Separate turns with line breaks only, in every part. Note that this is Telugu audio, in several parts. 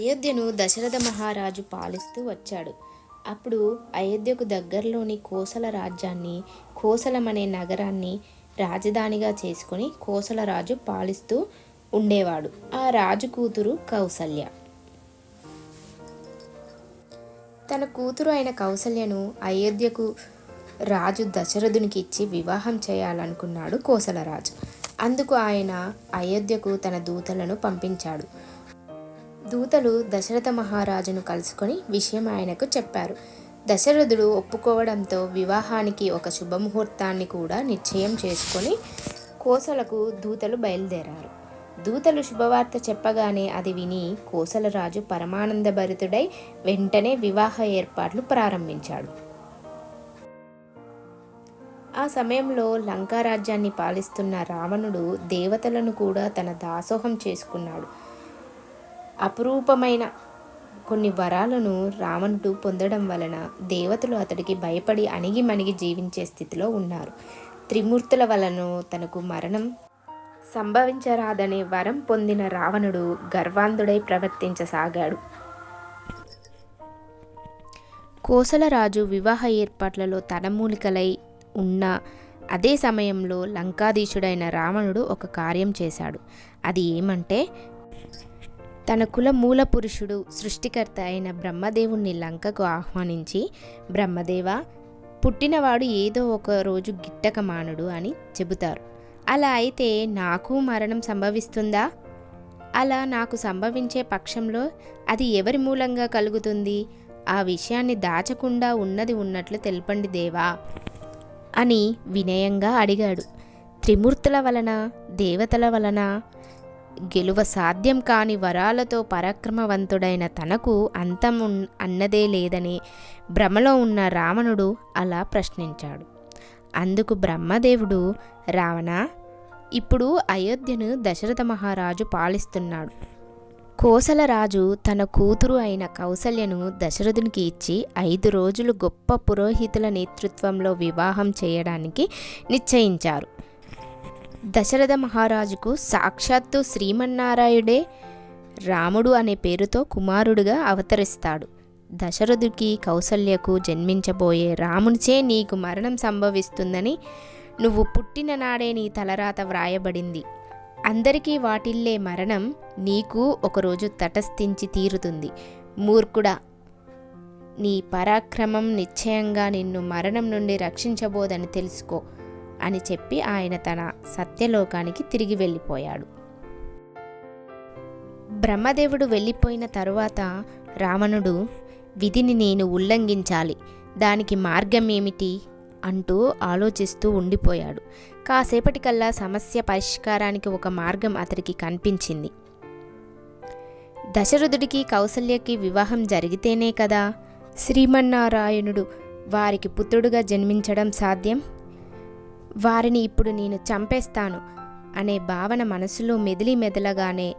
అయోధ్యను దశరథ మహారాజు పాలిస్తూ వచ్చాడు. అప్పుడు అయోధ్యకు దగ్గరలోని కోసల రాజ్యాన్ని కోసలం అనే నగరాన్ని రాజధానిగా చేసుకుని కోసల రాజు పాలిస్తూ ఉండేవాడు. ఆ రాజు కూతురు కౌసల్య. తన కూతురు అయిన కౌసల్యను అయోధ్యకు రాజు దశరథునికి ఇచ్చి వివాహం చేయాలనుకున్నాడు కోసలరాజు అందుకు ఆయన అయోధ్యకు తన దూతలను పంపించాడు. దూతలు దశరథ మహారాజును కలుసుకొని విషయం ఆయనకు చెప్పారు. దశరథుడు ఒప్పుకోవడంతో వివాహానికి ఒక శుభముహూర్తాన్ని కూడా నిశ్చయం చేసుకొని కోసలకు దూతలు బయలుదేరారు. దూతలు శుభవార్త చెప్పగానే అది విని కోసలరాజు పరమానందభరితుడై వెంటనే వివాహ ఏర్పాట్లు ప్రారంభించాడు. ఆ సమయంలో లంకారాజ్యాన్ని పాలిస్తున్న రావణుడు దేవతలను కూడా తన దాసోహం చేసుకున్నాడు. అపురూపమైన కొన్ని వరాలను రావణుడు పొందడం వలన దేవతలు అతడికి భయపడి అణిగి మణిగి జీవించే స్థితిలో ఉన్నారు. త్రిమూర్తుల వలన తనకు మరణం సంభవించరాదనే వరం పొందిన రావణుడు గర్వాంధుడై ప్రవర్తించసాగాడు. కోసలరాజు వివాహ ఏర్పాట్లలో తనమూలికలై ఉన్న అదే సమయంలో లంకాధీశుడైన రావణుడు ఒక కార్యం చేశాడు. అది ఏమంటే తన కుల మూల పురుషుడు సృష్టికర్త అయిన బ్రహ్మదేవుణ్ణి లంకకు ఆహ్వానించి బ్రహ్మదేవ పుట్టినవాడు ఏదో ఒక రోజు గిట్టక మానుడు అని చెబుతారు. అలా అయితే నాకు మరణం సంభవిస్తుందా? అలా నాకు సంభవించే పక్షంలో అది ఎవరి మూలంగా కలుగుతుంది? ఆ విషయాన్ని దాచకుండా ఉన్నది ఉన్నట్లు తెలపండి దేవా అని వినయంగా అడిగాడు. త్రిమూర్తుల వలన దేవతల వలన గెలువ సాధ్యం కాని వరాలతో పరాక్రమవంతుడైన తనకు అంతం ఉన్- అన్నదే లేదని భ్రమలో ఉన్న రావణుడు అలా ప్రశ్నించాడు. అందుకు బ్రహ్మదేవుడు రావణ ఇప్పుడు అయోధ్యను దశరథ మహారాజు పాలిస్తున్నాడు. కోసలరాజు తన కూతురు అయిన కౌసల్యను దశరథునికి ఇచ్చి ఐదు రోజులు గొప్ప పురోహితుల నేతృత్వంలో వివాహం చేయడానికి నిశ్చయించారు. దశరథ మహారాజుకు సాక్షాత్తు శ్రీమన్నారాయుడే రాముడు అనే పేరుతో కుమారుడుగా అవతరిస్తాడు. దశరథుడికి కౌసల్యకు జన్మించబోయే రామునిచే నీకు మరణం సంభవిస్తుందని నువ్వు పుట్టిన నాడే నీ తలరాత వ్రాయబడింది. అందరికీ వాటిల్లే మరణం నీకు ఒకరోజు తటస్థించి తీరుతుంది. మూర్ఖుడా నీ పరాక్రమం నిశ్చయంగా నిన్ను మరణం నుండి రక్షించబోదని తెలుసుకో. అని చెప్పి ఆయన తన సత్యలోకానికి తిరిగి వెళ్ళిపోయాడు. బ్రహ్మదేవుడు వెళ్ళిపోయిన తరువాత రావణుడు విధిని నేను ఉల్లంఘించాలి. దానికి మార్గం ఏమిటి? అంటూ ఆలోచిస్తూ ఉండిపోయాడు. కాసేపటికల్లా సమస్య పరిష్కారానికి ఒక మార్గం అతడికి కనిపించింది. దశరథుడికి కౌసల్యకి వివాహం జరిగితేనే కదా? శ్రీమన్నారాయణుడు వారికి పుత్రుడుగా జన్మించడం సాధ్యం? వారిని ఇప్పుడు నేను చంపేస్తాను అనే భావన మనసులో మెదిలి మెదలగానే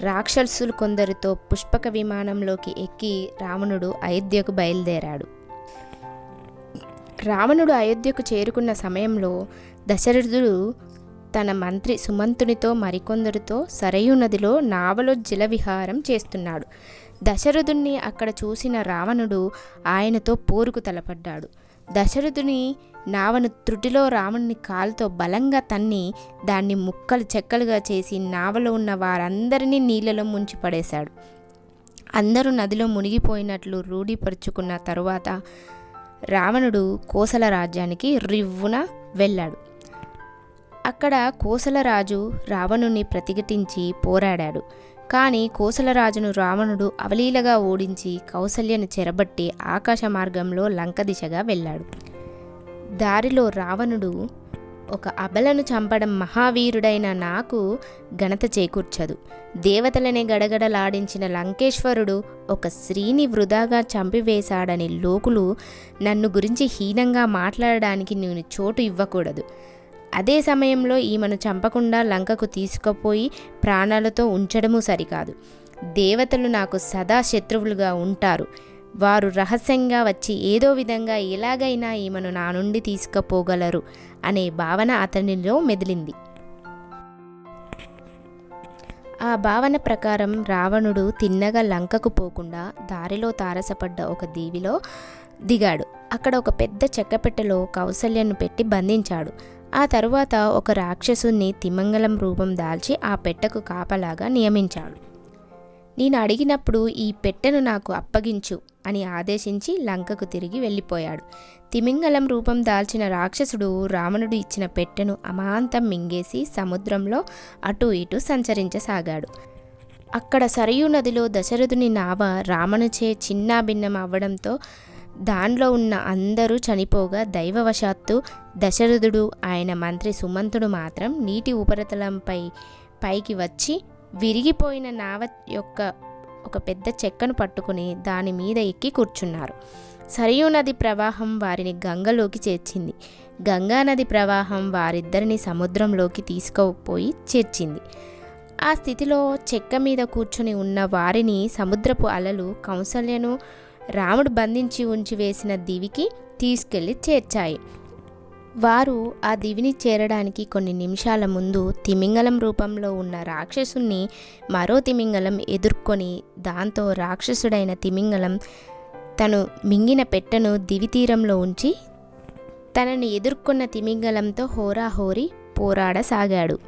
రాక్షసులు కొందరితో పుష్పక విమానంలోకి ఎక్కి రావణుడు అయోధ్యకు బయలుదేరాడు. రావణుడు అయోధ్యకు చేరుకున్న సమయంలో దశరథుడు తన మంత్రి సుమంతునితో మరికొందరితో సరయు నదిలో నావలో జలవిహారం చేస్తున్నాడు. దశరథుణ్ణి అక్కడ చూసిన రావణుడు ఆయనతో పోరుకు తలపడ్డాడు. దశరథుని నావను త్రుటిలో రావణుని కాలుతో బలంగా తన్ని దాన్ని ముక్కలు చెక్కలుగా చేసి నావలో ఉన్న వారందరినీ నీళ్ళలో ముంచి పడేశాడు. అందరూ నదిలో మునిగిపోయినట్లు రూఢీపరుచుకున్న తరువాత రావణుడు కోసల రాజ్యానికి రివ్వున వెళ్ళాడు. అక్కడ కోసలరాజు రావణుని ప్రతిఘటించి పోరాడాడు. కానీ కోసలరాజును రావణుడు అవలీలగా ఓడించి కౌసల్యను చెరబట్టి ఆకాశ మార్గంలో లంక దిశగా వెళ్ళాడు. దారిలో రావణుడు ఒక అబలను చంపడం మహావీరుడైన నాకు ఘనత చేకూర్చదు. దేవతలనే గడగడలాడించిన లంకేశ్వరుడు ఒక స్త్రీని వృధాగా చంపివేశాడని లోకులు నన్ను గురించి హీనంగా మాట్లాడడానికి నేను చోటు ఇవ్వకూడదు. అదే సమయంలో ఈమెను చంపకుండా లంకకు తీసుకుపోయి ప్రాణాలతో ఉంచడము సరికాదు. దేవతలు నాకు సదా శత్రువులుగా ఉంటారు. వారు రహస్యంగా వచ్చి ఏదో విధంగా ఎలాగైనా ఈమెను నా నుండి తీసుకుపోగలరు అనే భావన అతనిలో మెదిలింది. ఆ భావన ప్రకారం రావణుడు తిన్నగా లంకకు పోకుండా దారిలో తారసపడ్డ ఒక దీవిలో దిగాడు. అక్కడ ఒక పెద్ద చెక్కపెట్టెలో కౌసల్యను పెట్టి బంధించాడు. ఆ తరువాత ఒక రాక్షసుణ్ణి తిమంగళం రూపం దాల్చి ఆ పెట్టకు కాపలాగా నియమించాడు. నేను అడిగినప్పుడు ఈ పెట్టెను నాకు అప్పగించు అని ఆదేశించి లంకకు తిరిగి వెళ్ళిపోయాడు. తిమింగలం రూపం దాల్చిన రాక్షసుడు రావణుడు ఇచ్చిన పెట్టెను అమాంతం మింగేసి సముద్రంలో అటు ఇటు సంచరించసాగాడు. అక్కడ సరయూ నదిలో దశరథుని నావ రావణుచే చిన్నాభిన్నం అవ్వడంతో దానిలో ఉన్న అందరూ చనిపోగా దైవవశాత్తు దశరథుడు ఆయన మంత్రి సుమంతుడు మాత్రం నీటి ఉపరితలంపై పైకి వచ్చి విరిగిపోయిన నావ యొక్క ఒక పెద్ద చెక్కను పట్టుకుని దాని మీద ఎక్కి కూర్చున్నారు. సరియు నది ప్రవాహం వారిని గంగలోకి చేర్చింది. గంగా నది ప్రవాహం వారిద్దరిని సముద్రంలోకి తీసుకుపోయి చేర్చింది. ఆ స్థితిలో చెక్క మీద కూర్చుని ఉన్న వారిని సముద్రపు అలలు కౌసల్యను రాముడు బంధించి ఉంచి వేసిన దివికి తీసుకెళ్ళి చేర్చాయి. వారు ఆ దివిని చేరడానికి కొన్ని నిమిషాల ముందు తిమింగలం రూపంలో ఉన్న రాక్షసుని మరో తిమింగలం ఎదుర్కొని దాంతో రాక్షసుడైన తిమింగలం తను మింగిన పెట్టెను దివి తీరంలో ఉంచి తనని ఎదుర్కొన్న తిమింగలంతో హోరాహోరి పోరాడసాగాడు.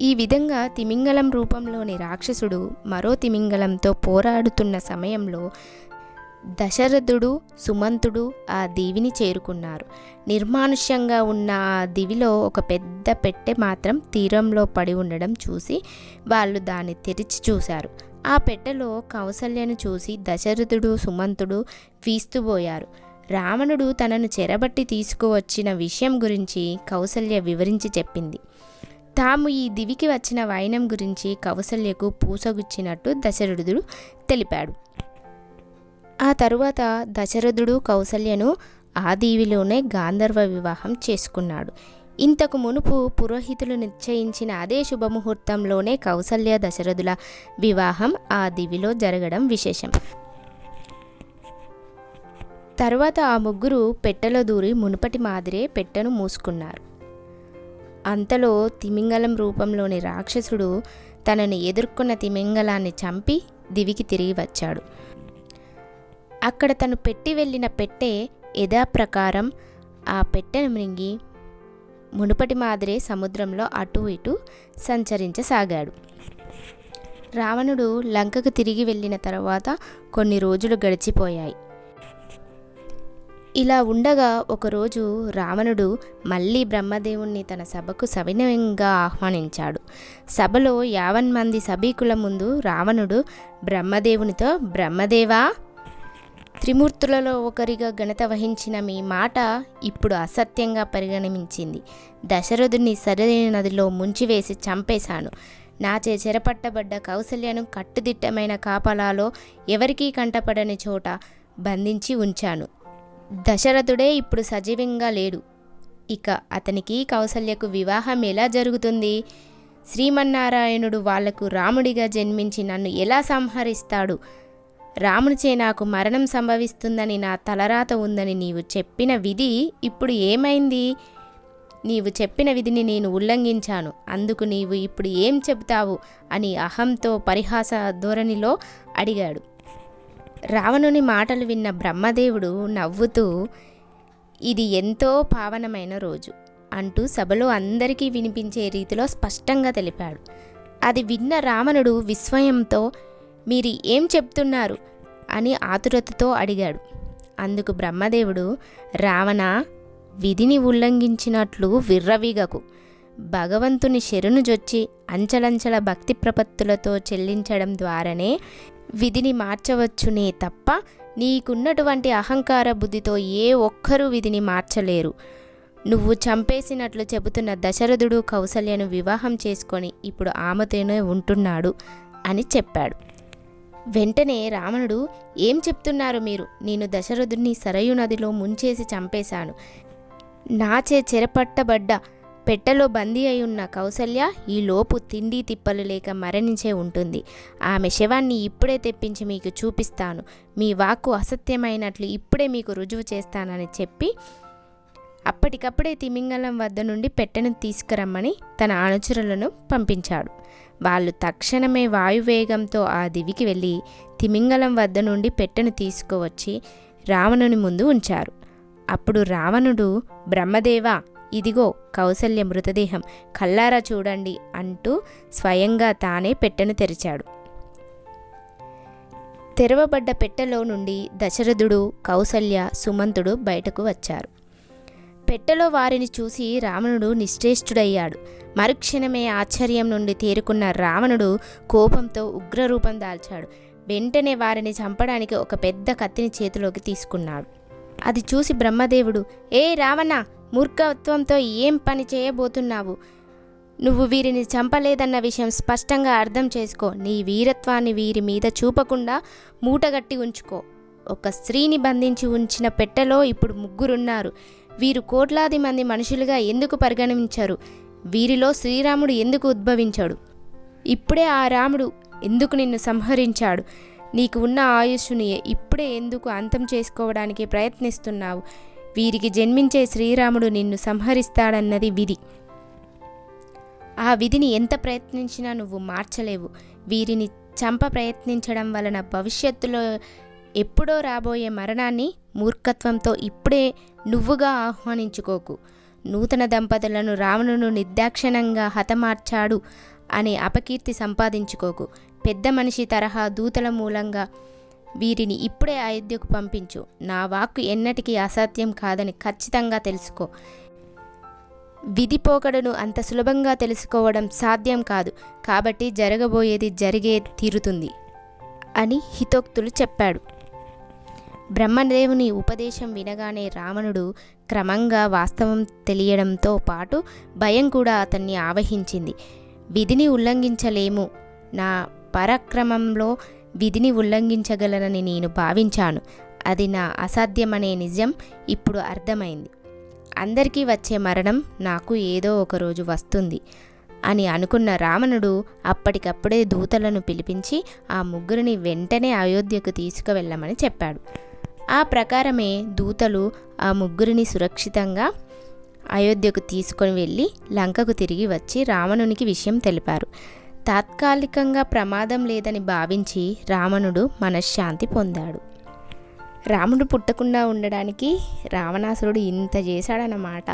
ఈ విధంగా తిమింగలం రూపంలోని రాక్షసుడు మరో తిమింగలంతో పోరాడుతున్న సమయంలో దశరథుడు సుమంతుడు ఆ దీవిని చేరుకున్నారు. నిర్మానుష్యంగా ఉన్న ఆ దివిలో ఒక పెద్ద పెట్టె మాత్రం తీరంలో పడి ఉండడం చూసి వాళ్ళు దాన్ని తెరిచి చూశారు. ఆ పెట్టెలో కౌసల్యను చూసి దశరథుడు సుమంతుడు వీస్తుపోయారు రావణుడు తనను చెరబట్టి తీసుకువచ్చిన విషయం గురించి కౌసల్య వివరించి చెప్పింది. తాము ఈ దివికి వచ్చిన వైనం గురించి కౌసల్యకు పూసగుచ్చినట్టు దశరథుడు తెలిపాడు. ఆ తరువాత దశరథుడు కౌసల్యను ఆ దీవిలోనే గాంధర్వ వివాహం చేసుకున్నాడు. ఇంతకు మునుపు పురోహితులు నిశ్చయించిన అదే శుభముహూర్తంలోనే కౌసల్య దశరథుల వివాహం ఆ దివిలో జరగడం విశేషం. తర్వాత ఆ ముగ్గురు పెట్టెలో దూరి మునుపటి మాదిరే పెట్టెను మూసుకున్నారు. అంతలో తిమింగలం రూపంలోని రాక్షసుడు తనని ఎదుర్కొన్న తిమింగలాన్ని చంపి దివికి తిరిగి వచ్చాడు. అక్కడ తను పెట్టి వెళ్ళిన పెట్టె యథాప్రకారం ఆ పెట్టెను మృంగి మునుపటి మాదిరే సముద్రంలో అటు ఇటు సంచరించసాగాడు. రావణుడు లంకకు తిరిగి వెళ్ళిన తర్వాత కొన్ని రోజులు గడిచిపోయాయి. ఇలా ఉండగా ఒకరోజు రావణుడు మళ్ళీ బ్రహ్మదేవుణ్ణి తన సభకు సవినయంగా ఆహ్వానించాడు. సభలో యావన్ మంది సభీకుల ముందు రావణుడు బ్రహ్మదేవునితో బ్రహ్మదేవా త్రిమూర్తులలో ఒకరిగా ఘనత వహించిన మీ మాట ఇప్పుడు అసత్యంగా పరిగణించింది. దశరథుని సరైన నదిలో ముంచివేసి చంపేశాను. నాచే చెరపట్టబడ్డ కౌసల్యను కట్టుదిట్టమైన కాపలాలో ఎవరికీ కంటపడని చోట బంధించి ఉంచాను. దశరథుడే ఇప్పుడు సజీవంగా లేడు. ఇక అతనికి కౌసల్యకు వివాహం ఎలా జరుగుతుంది? శ్రీమన్నారాయణుడు వాళ్ళకు రాముడిగా జన్మించి నన్ను ఎలా సంహరిస్తాడు? రామునిచే నాకు మరణం సంభవిస్తుందని నా తలరాత ఉందని నీవు చెప్పిన విధి ఇప్పుడు ఏమైంది? నీవు చెప్పిన విధిని నేను ఉల్లంఘించాను. అందుకు నీవు ఇప్పుడు ఏం చెబుతావు? అని అహంతో పరిహాస ధోరణిలో అడిగాడు. రావణుని మాటలు విన్న బ్రహ్మదేవుడు నవ్వుతూ ఇది ఎంతో పావనమైన రోజు అంటూ సభలో అందరికీ వినిపించే రీతిలో స్పష్టంగా తెలిపాడు. అది విన్న రావణుడు విస్మయంతో మీరు ఏం చెప్తున్నారు? అని ఆతురతతో అడిగాడు. అందుకు బ్రహ్మదేవుడు రావణ విధిని ఉల్లంఘించినట్లు విర్రవీగకు భగవంతుని శరణు జొచ్చి అంచలంచల భక్తి ప్రపత్తులతో చెల్లించడం ద్వారానే విధిని మార్చవచ్చునే తప్ప నీకున్నటువంటి అహంకార బుద్ధితో ఏ ఒక్కరూ విధిని మార్చలేరు. నువ్వు చంపేసినట్లు చెబుతున్న దశరథుడు కౌసల్యను వివాహం చేసుకొని ఇప్పుడు ఆమెతోనే ఉంటున్నాడు అని చెప్పాడు. వెంటనే రావణుడు ఏం చెప్తున్నారు మీరు? నేను దశరథుడిని సరయు నదిలో ముంచేసి చంపేశాను. నాచే చెరపట్టబడ్డ పెట్టెలో బందీ అయి ఉన్న కౌసల్య ఈలోపు తిండి తిప్పలు లేక మరణించే ఉంటుంది. ఆమె శవాన్ని ఇప్పుడే తెప్పించి మీకు చూపిస్తాను. మీ వాక్కు అసత్యమైనట్లు ఇప్పుడే మీకు రుజువు చేస్తానని చెప్పి అప్పటికప్పుడే తిమింగలం వద్ద నుండి పెట్టెను తీసుకురమ్మని తన అనుచరులను పంపించాడు. వాళ్ళు తక్షణమే వాయువేగంతో ఆ దివికి వెళ్ళి తిమింగలం వద్ద నుండి పెట్టెను తీసుకువచ్చి రావణుని ముందు ఉంచారు. అప్పుడు రావణుడు బ్రహ్మదేవ ఇదిగో కౌసల్య మృతదేహం కల్లారా చూడండి అంటూ స్వయంగా తానే పెట్టెను తెరిచాడు. తెరవబడ్డ పెట్టెలో నుండి దశరథుడు కౌసల్య సుమంతుడు బయటకు వచ్చారు. పెట్టెలో వారిని చూసి రావణుడు నిశ్చేష్టుడయ్యాడు. మరుక్షణమే ఆశ్చర్యం నుండి తేరుకున్న రావణుడు కోపంతో ఉగ్రరూపం దాల్చాడు. వెంటనే వారిని చంపడానికి ఒక పెద్ద కత్తిని చేతిలోకి తీసుకున్నాడు. అది చూసి బ్రహ్మదేవుడు ఏ రావణ మూర్ఖత్వంతో ఏం పని చేయబోతున్నావు? నువ్వు వీరిని చంపలేదన్న విషయం స్పష్టంగా అర్థం చేసుకో. నీ వీరత్వాన్ని వీరి మీద చూపకుండా మూటగట్టి ఉంచుకో. ఒక స్త్రీని బంధించి ఉంచిన పెట్టెలో ఇప్పుడు ముగ్గురున్నారు. వీరు కోట్లాది మంది మనుషులుగా ఎందుకు పరిగణించారు? వీరిలో శ్రీరాముడు ఎందుకు ఉద్భవించాడు? ఇప్పుడే ఆ రాముడు ఎందుకు నిన్ను సంహరించాడు? నీకు ఉన్న ఆయుష్ని ఇప్పుడే ఎందుకు అంతం చేసుకోవడానికి ప్రయత్నిస్తున్నావు? వీరికి జన్మించే శ్రీరాముడు నిన్ను సంహరిస్తాడన్నది విధి. ఆ విధిని ఎంత ప్రయత్నించినా నువ్వు మార్చలేవు. వీరిని చంప ప్రయత్నించడం వలన భవిష్యత్తులో ఎప్పుడో రాబోయే మరణాన్ని మూర్ఖత్వంతో ఇప్పుడే నువ్వుగా ఆహ్వానించుకోకు. నూతన దంపతులను రావణును నిర్దాక్షిణంగా హతమార్చాడు అనే అపకీర్తి సంపాదించుకోకు. పెద్ద మనిషి తరహా దూతల మూలంగా వీరిని ఇప్పుడే అయోధ్యకు పంపించు. నా వాక్కు ఎన్నటికీ అసాధ్యం కాదని ఖచ్చితంగా తెలుసుకో. విధిపోకడను అంత సులభంగా తెలుసుకోవడం సాధ్యం కాదు. కాబట్టి జరగబోయేది జరిగే తీరుతుంది అని హితోక్తులు చెప్పాడు. బ్రహ్మదేవుని ఉపదేశం వినగానే రావణుడు క్రమంగా వాస్తవం తెలియడంతో పాటు భయం కూడా అతన్ని ఆవహించింది. విధిని ఉల్లంఘించలేము. నా పరాక్రమంలో విధిని ఉల్లంఘించగలనని నేను భావించాను. అది నా అసాధ్యమనే నిజం ఇప్పుడు అర్థమైంది. అందరికీ వచ్చే మరణం నాకు ఏదో ఒకరోజు వస్తుంది అని అనుకున్న రావణుడు అప్పటికప్పుడే దూతలను పిలిపించి ఆ ముగ్గురిని వెంటనే అయోధ్యకు తీసుకువెళ్ళమని చెప్పాడు. ఆ ప్రకారమే దూతలు ఆ ముగ్గురిని సురక్షితంగా అయోధ్యకు తీసుకొని వెళ్ళి లంకకు తిరిగి వచ్చి రావణునికి విషయం తెలిపారు. తాత్కాలికంగా ప్రమాదం లేదని భావించి రావణుడు మనశ్శాంతి పొందాడు. రాముడు పుట్టకుండా ఉండడానికి రావణాసురుడు ఇంత చేశాడన్నమాట.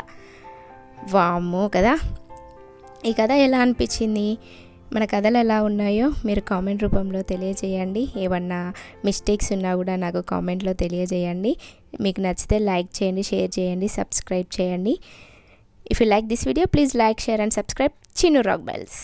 వామ్మో కదా! ఈ కథ ఎలా అనిపించింది? మన కథలు ఎలా ఉన్నాయో మీరు కామెంట్ రూపంలో తెలియజేయండి. ఏమన్నా మిస్టేక్స్ ఉన్నా కూడా నాకు కామెంట్లో తెలియజేయండి. మీకు నచ్చితే లైక్ చేయండి షేర్ చేయండి సబ్స్క్రైబ్ చేయండి. If you like this video please like share and subscribe Chinnu rock bells